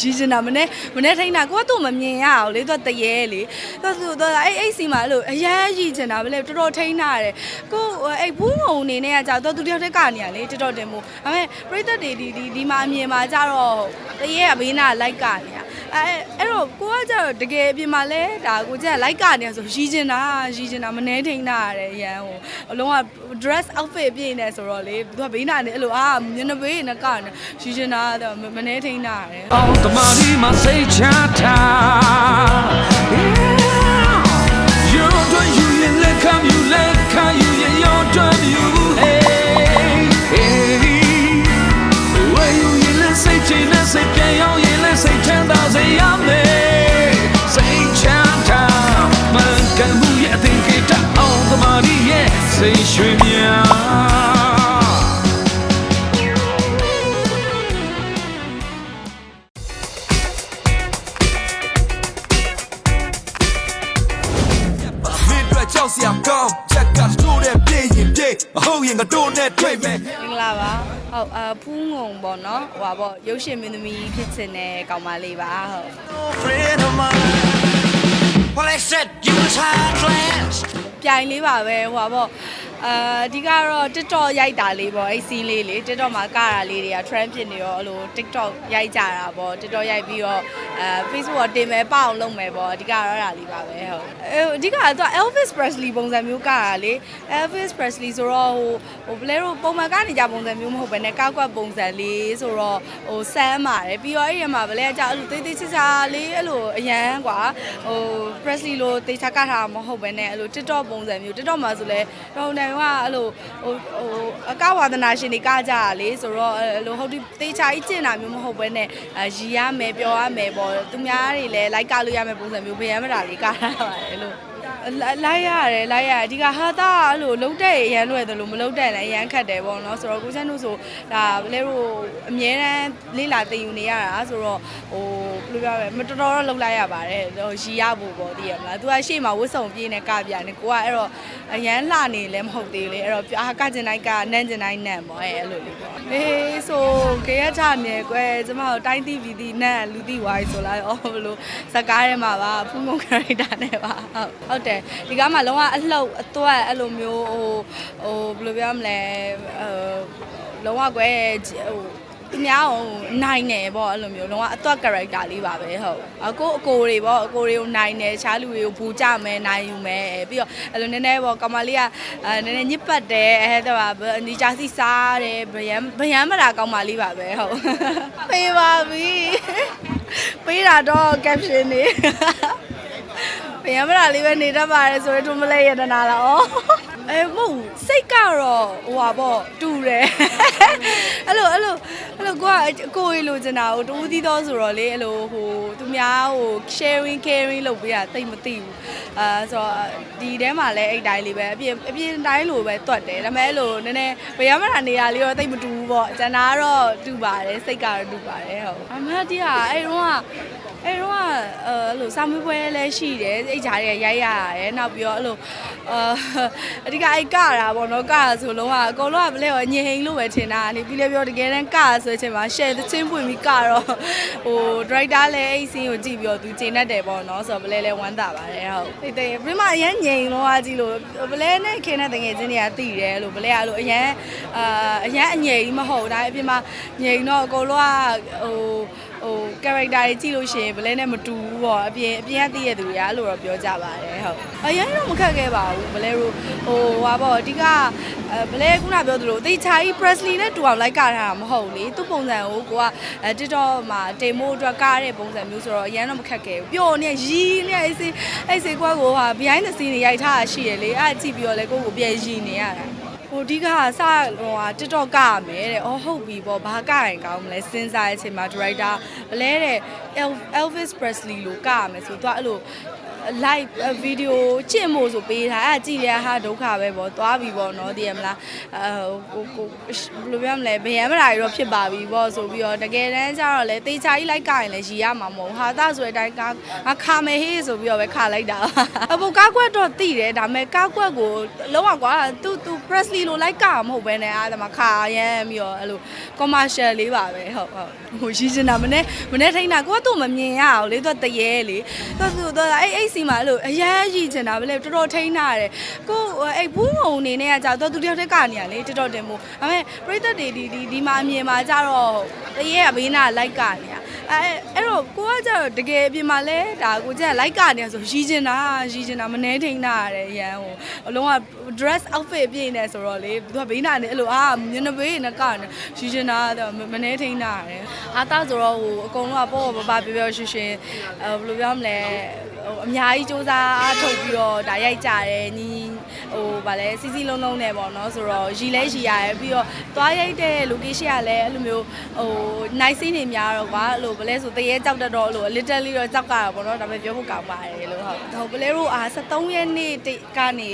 ရီချင်တာမနဲ့မနဲ့ထိန်းတာကိုကသူ့မမြင်ရအောင်လေသူကတရေလေသူသူသူအဲ့အဲ့စီမှာအဲ့လိုအရန်ရီချင်တာဗလဲတော်တော်ထိန်းတာရတယ်ကိုအဲ့ဘူးငုံအနေနဲ့ကကြာတော့သူတယောက်တည်းကနေရလေတော်တော်တင်မို့ဒါပေမဲ့ပရိသတ်တွေဒီဒီဒီမှာအမြင်မှာကြတော့တရေကဘေးနာလိုက်ကနေရ အဲအဲ့တော့ကိုကကြတော့တကယ်အပြင်မှာလဲဒါကိုကြက်လိုက်ကနေရဆိုရီချင်တာရီချင်တာမနှဲထိန်းတာရတယ်ရန်ဟိုအလုံးက dress outfit ပြည့်နေဆိုတော့လေသူကဘေးနာနေအဲ့လိုအာမျက်နှာပေးနဲ့ကနေရီချင်တာမနှဲထိန်းတာရတယ်အောင်တမဒီမစိတ်ချတာ မှုရဲ့အသင်္ကေတအောင်တမဒီရဲ့စိတ်ရွှင်များမင်းတို့ကြောက်စရာကောင်းချက်ကစတိုးတဲ့ပြေးရင်ပြေးမဟုတ်ရင်ငါတို့နဲ့တွေ့မယ်မင်္ဂလာပါဟုတ်အဖူးငုံပေါ့နော်ဟိုပါပေါ့ရုပ်ရှင်မင်းသမီးဖြစ်ချင်တဲ့ကောင်မလေးပါဟုတ် friend of mine. Well, they said you was high class. ပြိုင်လေးပါပဲဟိုပါပေါ့ အာအဓိကတော့ TikTok ရိုက်တာလေးပေါ့အဲ့စီးလေးလေ TikTok မှာကတာလေးတွေက trend ဖြစ်နေတော့အဲ့လို TikTok ရိုက်ကြတာပေါ့ TikTok ရိုက်ပြီးတော့အဲ Facebook ပေါ်တင်မယ်ပေါ့လုပ်မယ်ပေါ့အဓိကတော့အဲ့ဒါလေးပါပဲဟုတ်အဲအဓိကတော့ Elvis Presley ပုံစံမျိုးကတာလေ Elvis Presley ဆိုတော့ဟိုဟိုဘလဲတို့ပုံမှန်ကနေကြပုံစံမျိုးမဟုတ်ဘဲနဲ့ကောက်ကွက်ပုံစံလေးဆိုတော့ဟိုစမ်းပါတယ်ပြီးတော့အဲ့ဒီမှာဘလဲအကြောက်အဲ့လိုတိတ်တိတ်ချာချာလေးအဲ့လိုအရန်ကွာဟို Presley လိုတိတ်ချာကတာမဟုတ်ဘဲနဲ့အဲ့လို TikTok ပုံစံမျိုး TikTok မှာဆိုလဲတော့တိုင်ကအဲ့လိုဟိုဟိုအကဝါဒနာရှင်တွေကကြရလေဆိုတော့အဲ့လိုဟုတ်ဒီတေချာကြီးကျင့်တာမျိုးမဟုတ်ဘဲနဲ့အဲရီရမယ်ပြောရမယ်ပေါ့သူများတွေလည်းလိုက်ကလို့ရမယ်ပုံစံမျိုးဗရမ်းမတာလေးကထားပါတယ်လို့ လိုက်ရတယ်လိုက်ရတယ်အဓိကဟာတာအဲ့လိုလုံးတဲ့ရန်လွယ်တယ်လို့မလုံးတဲ့လည်းရန်ခတ်တယ်ပေါ့နော်ဆိုတော့ကိုချမ်းတို့ဆိုဒါဘလဲတို့အမြဲတမ်းလေးလာတင်ယူနေရတာဆိုတော့ဟိုဘယ်လိုပြောရမလဲမတော်တော်တော့လုံးလိုက်ရပါတယ်ဟိုရီရဖို့ပေါ့တည်ရမလားသူကရှေ့မှာဝတ်စုံပြေးနေကပြနေကိုကအဲ့တော့အရန်လှနေလည်းမဟုတ်သေးလေအဲ့တော့အာကကျင်တိုင်းကနန်းကျင်တိုင်းနန်းပေါ့အဲ့အဲ့လိုလေးပေါ့အေးဆိုခေရချနေကွယ်ကျမတို့တိုင်းတီဗီတီနန်းလူတီဝိုင်းဆိုလိုက်အော်ဘလို့စကားထဲမှာပါဖုန်းဖုန်းခရိုက်တာနဲ့ပါဟုတ်ဟုတ်တယ်ဒီကားမှာလုံးဝအလှုပ်အသွက်အဲ့လိုမျိုးဟိုဟိုဘယ်လိုပြောမလဲအဲလုံးဝကွယ်ဟိုသူများဟိုနိုင်တယ်ပေါ့အဲ့လိုမျိုးလုံးဝအသွက် character လေးပါပဲဟုတ်အကိုအကိုတွေပေါ့အကိုတွေကိုနိုင်တယ်ခြားလူတွေကိုဘူကြမယ်နိုင်ယူမယ်ပြီးတော့အဲ့လိုနည်းနည်းပေါ့ကောင်မလေးကအဲနည်းနည်းညစ်ပတ်တယ်အဲတော့ဒီချာစီစားတယ်ဗယံဗယံမတာကောင်မလေးပါပဲဟုတ်ပေးပါပြီပေးတာတော့ caption နေ ဘယ်မလားလေးပဲနေတတ်ပါတယ်ဆိုတော့ထုံးမလဲရတနာလားဩအဲမဟုတ်စိတ်ကတော့ဟိုပါပေါ့တူတယ်အဲ့လိုအဲ့လိုအဲ့လိုကိုကအကိုကြီးလိုချင်တာဟိုတူးသီးတော့ဆိုတော့လေအဲ့လိုဟိုသူများဟို sharing caring လုပ်ပေးတာတိတ်မသိဘူးအာဆိုတော့ဒီထဲမှာလည်းအဲ့တိုင်းလေးပဲအပြင်အပြင်တိုင်းလိုပဲတွတ်တယ်ဒါပေမဲ့အဲ့လိုနည်းနည်းဘယ်မလားနေရာလေးတော့တိတ်မတူဘူးပေါ့ကျန်တာကတော့တူပါတယ်စိတ်ကတော့တူပါတယ်ဟုတ်အမတ်တီးဟာအဲ့တော့က အဲ့တော့အဲအဲ့လိုစာမွေးပွဲလည်းရှိတယ်အဲ့ဂျားတွေကရိုက်ရရတယ်နောက်ပြီးတော့အဲ့လိုအာအဓိကအဲ့ကတာပေါ့နော်ကတာဆိုလုံးဝအကုန်လုံးကဘလဲရောညင်ဟိန်လို့ပဲထင်တာလေပြီးလည်းပြောတကယ်တမ်းကတာဆိုတဲ့အချိန်မှာ share သချင်းပွင့်ပြီးကတော့ဟို director လည်းအဲ့ scene ကိုကြည့်ပြီးတော့သူကျေနပ်တယ်ပေါ့နော်ဆိုတော့ဘလဲလည်းဝမ်းသာပါတယ်ဟုတ်တိတ်တိတ်ပြမအရန်ညင်လုံးအားကြည့်လို့ဘလဲနဲ့ခင်းတဲ့တငယ်ချင်းတွေကတည်တယ်လို့ဘလဲအဲ့လိုအရန်အာအရန်အငြိမ်မဟုတ်ဒါအပြင်မှာညင်တော့အကုန်လုံးကဟို ဟို character တွေကြည့်လို့ရှိရင်ဘလဲနဲ့မတူဘူးပေါ့အပြင်အပြင်ကသိရသူတွေကအဲ့လိုတော့ပြောကြပါတယ်ဟုတ်အရင်တော့မခက်ခဲ့ပါဘူးဘလဲတို့ဟိုဟာပေါ့အဓိကအဲဘလဲခုနပြောသလိုတေချာကြီး Presley နဲ့တူအောင်လိုက်ကထားတာမဟုတ်လေသူ့ပုံစံကိုကိုကအဲ TikTok မှာတင်မို့အတွက်ကားတဲ့ပုံစံမျိုးဆိုတော့အရင်တော့မခက်ခဲ့ဘူးပျော်နေရီးနေအဲ့စီအဲ့စီကွက်ကိုဟာ behind the scene တွေရိုက်ထားတာရှိရလေအဲ့ကြည့်ပြီးတော့လေကိုကိုပြန်ရီးနေရတာ ဟိုအဓိကကစဟိုဟာ TikTok ကရမယ်တဲ့။အော်ဟုတ်ပြီပေါ့ဘာကရင်ကောင်းမလဲစဉ်းစားတဲ့အချိန်မှာ director ဘလဲတဲ့ El- Elvis Presley လို့ကရမယ်ဆိုတော့သူကအဲ့လို live video ကျင့်မို့ဆိုပေးထားအဲ့ကြည့်ရဟာဒုက္ခပဲပေါ့သွားပြီပေါ့နော်သိရမလားအဲဟိုကိုဘယ်လိုပြောမလဲဗယံမရာကြီးတော့ဖြစ်ပါပြီပေါ့ဆိုပြီးတော့တကယ်တမ်းကျတော့လေတေချာကြီးလိုက်ကရင်လည်းရီရမှာမဟုတ်ဟာသားဆိုတဲ့အတိုင်းကခါမယ်ဟေးဆိုပြီးတော့ပဲခါလိုက်တာအပေါ်ကားကွက်တော့တိတယ်ဒါပေမဲ့ကားကွက်ကိုလုံးဝကွာသူသူ Presley လိုလိုက်ကမဟုတ်ပဲနဲ့အားဒါမှခါရမ်းပြီးတော့အဲ့လို commercial လေးပါပဲဟုတ်ဟုတ်ဟိုရှိချင်တာမနေ့မနေ့ထိန်းတာကိုကသူ့မမြင်ရအောင်လေသူတရေလေသူသူသူအဲ့အဲ့စီမှာအဲ့လိုအရန်ရှိချင်တာပဲလေတော်တော်ထိန်းတာတယ်ကိုအဲ့ဘူးငုံအနေနဲ့ကကြာတော့သူတယောက်တည်းကနေရလေတော်တော်တင်မို့ဒါပေမဲ့ပရိသတ်တွေဒီဒီဒီမှာအမြင်မှာကြတော့တရေကဘေးနာလိုက်ကနေရ အဲ့အဲ့တော့ကိုကကြတော့တကယ်အပြင်မှာလဲဒါကိုကျလိုက်ကနေဆိုရှိချင်တာရှိချင်တာမနှဲထိန်းတာရတယ်ရန်ဟိုအလုံးက dress outfit ပြည့်နေဆိုတော့လေသူကဘေးနာနေအဲ့လိုအာမျက်နှာပေးနဲ့ကနေရှိချင်တာမနှဲထိန်းတာရတယ်အားသားဆိုတော့ဟိုအကုန်လုံးကပေါ့ပေါ့ပါပါပြောပြောရွှင်ရွှင်အဲဘယ်လိုပြောမလဲဟိုအများကြီးစူးစမ်းအားထုတ်ပြီးတော့ဒါရိုက်ကြတယ်ညီ ဟိုဗာလဲစီစီလုံးလုံးနဲ့ပေါ့နော်ဆိုတော့ရီလဲရီရတယ်ပြီးတော့သွားရိုက်တဲ့ location ကလည်းအဲ့လိုမျိုးဟို nice scene တွေများတော့ကွာအဲ့လိုဘလဲဆိုတရေကြောက်တတ်တော့အဲ့လို little လေးတော့ကြောက်ကြတာပေါ့နော်ဒါပေမဲ့ပြောဖို့ကောင်းပါတယ်လို့ဟုတ်ဟိုဘလဲတို့အာ73ရက်နေ့တိတ်ကနေ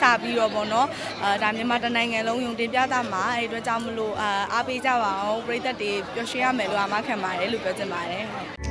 စပြီးတော့ပေါ့နော်အာဒါမြန်မာတနိုင်ငံလုံးယုံတင်ပြတာမှာအဲ့အတွက်ကြောင့်မလို့အာအားပေးကြပါအောင်ပရိသတ်တွေပျော်ရွှင်ရမယ်လို့အာမခံပါတယ်လို့ပြောချင်ပါတယ်ဟုတ်